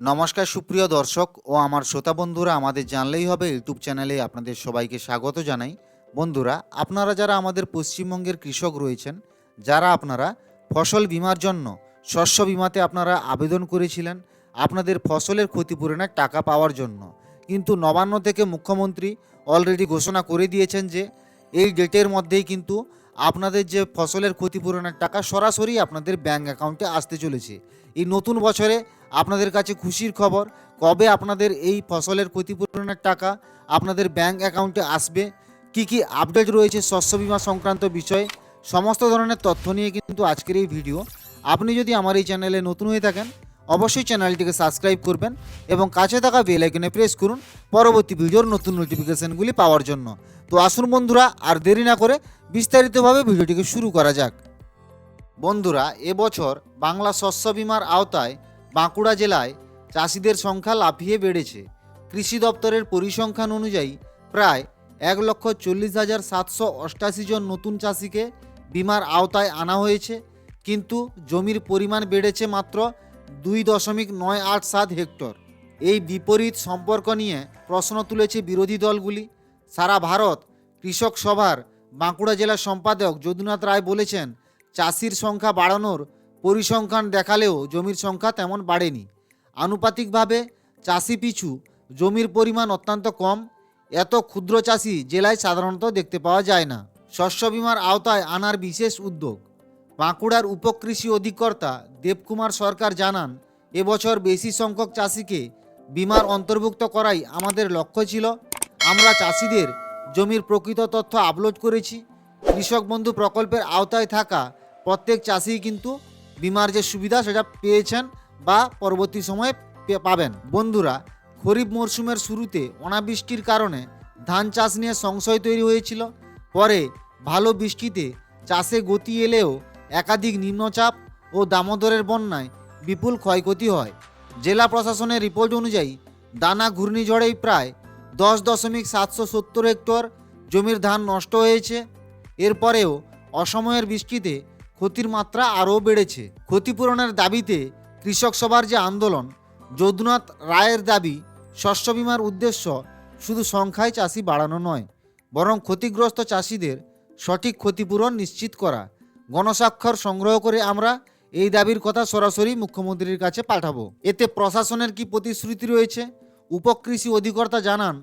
নমস্কার, সুপ্রিয় দর্শক ও আমার শ্রোতা বন্ধুরা, আমাদের জানলেই হবে, ইউটিউব চ্যানেলে আপনাদের সবাইকে স্বাগত জানাই। বন্ধুরা, আপনারা যারা আমাদের পশ্চিমবঙ্গের কৃষক রয়েছেন, যারা আপনারা ফসল বিমার জন্য শস্য বিমাতে আপনারা আবেদন করেছিলেন, আপনাদের ফসলের ক্ষতিপূরণের টাকা পাওয়ার জন্য। কিন্তু নবান্ন থেকে মুখ্যমন্ত্রী অলরেডি ঘোষণা করে দিয়েছেন যে, এই ডেটের মধ্যেই কিন্তু আপনাদের যে ফসলের ক্ষতিপূরণের টাকা সরাসরি আপনাদের ব্যাঙ্ক অ্যাকাউন্টে আসতে চলেছে। এই নতুন বছরে আপনাদের কাছে খুশির খবর, কবে আপনাদের এই ফসলের ক্ষতিপূরণের টাকা আপনাদের ব্যাঙ্ক অ্যাকাউন্টে আসবে, কি কি আপডেট রয়েছে শস্য বীমা সংক্রান্ত বিষয়ে, সমস্ত ধরনের তথ্য নিয়ে কিন্তু আজকের এই ভিডিও আপনি যদি আমার এই চ্যানেলে নতুন হয়ে থাকেন অবশ্যই চ্যানেলটিকে সাবস্ক্রাইব করবেন এবং কাছে থাকা বেল আইকনে প্রেস করুন পরবর্তী ভিডিওর নতুন নোটিফিকেশনগুলি পাওয়ার জন্য। তো আসুন বন্ধুরা, আর দেরি না করে বিস্তারিতভাবে ভিডিওটিকে শুরু করা যাক। বন্ধুরা, এবছর বাংলা শস্য বিমার আওতায় বাঁকুড়া জেলায় চাষিদের সংখ্যা লাফিয়ে বেড়েছে। কৃষি দপ্তরের পরিসংখ্যান অনুযায়ী প্রায় এক লক্ষ চল্লিশ হাজার সাতশো অষ্টাশি জন নতুন চাষিকে বিমার আওতায় আনা হয়েছে, কিন্তু জমির পরিমাণ বেড়েছে মাত্র দুই দশমিক নয় আট সাত হেক্টর। এই বিপরীত সম্পর্ক নিয়ে প্রশ্ন তুলেছে বিরোধী দলগুলি। সারা ভারত কৃষক সভার বাঁকুড়া জেলার সম্পাদক যদুনাথ রায় বলেছেন, চাষির সংখ্যা বাড়ানোর পরিসংখ্যান দেখালেও জমির সংখ্যা তেমন বাড়েনি। আনুপাতিকভাবে চাষি পিছু জমির পরিমাণ অত্যন্ত কম। এত ক্ষুদ্র চাষি জেলায় সাধারণত দেখতে পাওয়া যায় না। শস্য বিমার আওতায় আনার বিশেষ উদ্যোগ। বাঁকুড়ার উপকৃষি অধিকর্তা দেবকুমার সরকার জানান, এবছর বেশি সংখ্যক চাষিকে বিমার অন্তর্ভুক্ত করাই আমাদের লক্ষ্য ছিল। আমরা চাষিদের জমির প্রকৃত তথ্য আপলোড করেছি। কৃষক বন্ধু প্রকল্পের আওতায় থাকা প্রত্যেক চাষি কিন্তু বিমার যে সুবিধা সেটা পেয়েছেন বা পরবর্তী সময়ে পাবেন। বন্ধুরা, খরিফ মরশুমের শুরুতে অনাবৃষ্টির কারণে ধান চাষ নিয়ে সংশয় তৈরি হয়েছিল। পরে ভালো বৃষ্টিতে চাষে গতি এলেও একাধিক নিম্নচাপ ও দামোদরের বন্যায় বিপুল ক্ষয়ক্ষতি হয়। জেলা প্রশাসনের রিপোর্ট অনুযায়ী, দানা ঘূর্ণিঝড়েই প্রায় দশ দশমিক সাতশো সত্তর হেক্টর জমির ধান নষ্ট হয়েছে। এরপরেও অসময়ের বৃষ্টিতে ক্ষতির মাত্রা আরও বেড়েছে। ক্ষতিপূরণের দাবিতে কৃষক সভার যে আন্দোলন, যদুনাথ রায়ের দাবি, শস্য বিমার উদ্দেশ্য শুধু সংখ্যায় চাষি বাড়ানো নয়, বরং ক্ষতিগ্রস্ত চাষিদের সঠিক ক্ষতিপূরণ নিশ্চিত করা গণস্বাক্ষর সংগ্রহ করে আমরা এই দাবির কথা সরাসরি মুখ্যমন্ত্রীর কাছে পাঠাবো। এতে প্রশাসনের কি প্রতিশ্রুতি রয়েছে? উপকৃষি অধিকর্তা জানান,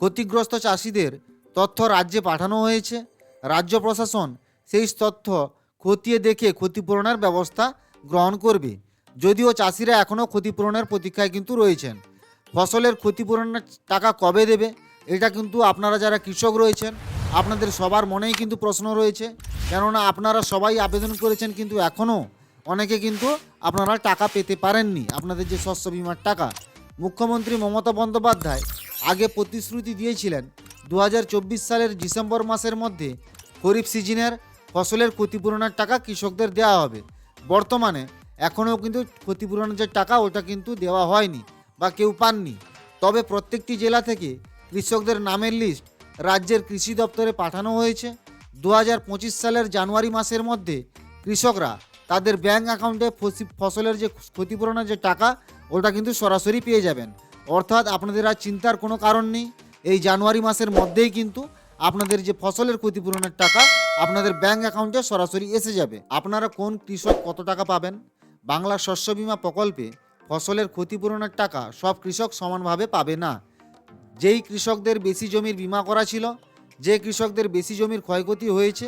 ক্ষতিগ্রস্ত চাষিদের তথ্য রাজ্যে পাঠানো হয়েছে। রাজ্য প্রশাসন সেই তথ্য খতিয়ে দেখে ক্ষতিপূরণের ব্যবস্থা গ্রহণ করবে। যদিও চাষিরা এখনও ক্ষতিপূরণের প্রতীক্ষায় কিন্তু রয়েছেন। ফসলের ক্ষতিপূরণের টাকা কবে দেবে, এটা কিন্তু আপনারা যারা কৃষক রয়েছেন আপনাদের সবার মনেই কিন্তু প্রশ্ন রয়েছে। কেননা আপনারা সবাই আবেদন করেছেন কিন্তু এখনও অনেকে কিন্তু আপনারা টাকা পেতে পারেননি। আপনাদের যে শস্য বিমার টাকা, মুখ্যমন্ত্রী মমতা বন্দ্যোপাধ্যায় আগে প্রতিশ্রুতি দিয়েছিলেন দু হাজার চব্বিশ সালের ডিসেম্বর মাসের মধ্যে খরিফ সিজনের ফসলের ক্ষতিপূরণের টাকা কৃষকদের দেওয়া হবে। বর্তমানে এখনও কিন্তু ক্ষতিপূরণের যে টাকা, ওটা কিন্তু দেওয়া হয়নি বা কেউ পাননি। তবে প্রত্যেকটি জেলা থেকে কৃষকদের নামের লিস্ট রাজ্যের কৃষি দপ্তরে পাঠানো হয়েছে। দু হাজার পঁচিশ সালের জানুয়ারি মাসের মধ্যে কৃষকরা তাদের ব্যাংক অ্যাকাউন্টে ফসলের যে ক্ষতিপূরণের যে টাকা, ওটা কিন্তু সরাসরি পেয়ে যাবেন। অর্থাৎ আপনাদের আর চিন্তার কোনো কারণ নেই। এই জানুয়ারি মাসের মধ্যেই কিন্তু আপনাদের যে ফসলের ক্ষতিপূরণের টাকা, আপনাদের ব্যাংক অ্যাকাউন্টে সরাসরি এসে যাবে। আপনারা কোন কৃষক কত টাকা পাবেন? বাংলা শস্য বীমা প্রকল্পে ফসলের ক্ষতিপূরণের টাকা সব কৃষক সমানভাবে পাবে না। যেই কৃষকদের বেশি জমির বিমা করা ছিল, যে কৃষকদের বেশি জমির ক্ষয়ক্ষতি হয়েছে,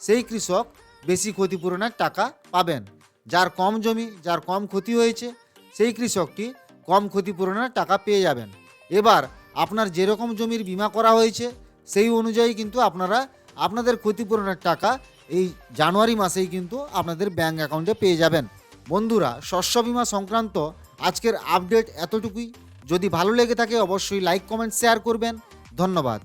সেই কৃষক বেশি ক্ষতিপূরণের টাকা পাবেন। যার কম জমি, যার কম ক্ষতি হয়েছে, সেই কৃষকটি কম ক্ষতিপূরণের টাকা পেয়ে যাবেন। এবার আপনার যেরকম জমির বিমা করা হয়েছে, সেই অনুযায়ী কিন্তু আপনারা আপনাদের ক্ষতিপূরণের টাকা এই জানুয়ারি মাসেই কিন্তু আপনাদের ব্যাঙ্ক অ্যাকাউন্টে পেয়ে যাবেন। বন্ধুরা, শস্য বীমা সংক্রান্ত আজকের আপডেট এতটুকুই। যদি ভালো লেগে থাকে অবশ্যই লাইক কমেন্ট শেয়ার করবেন। ধন্যবাদ।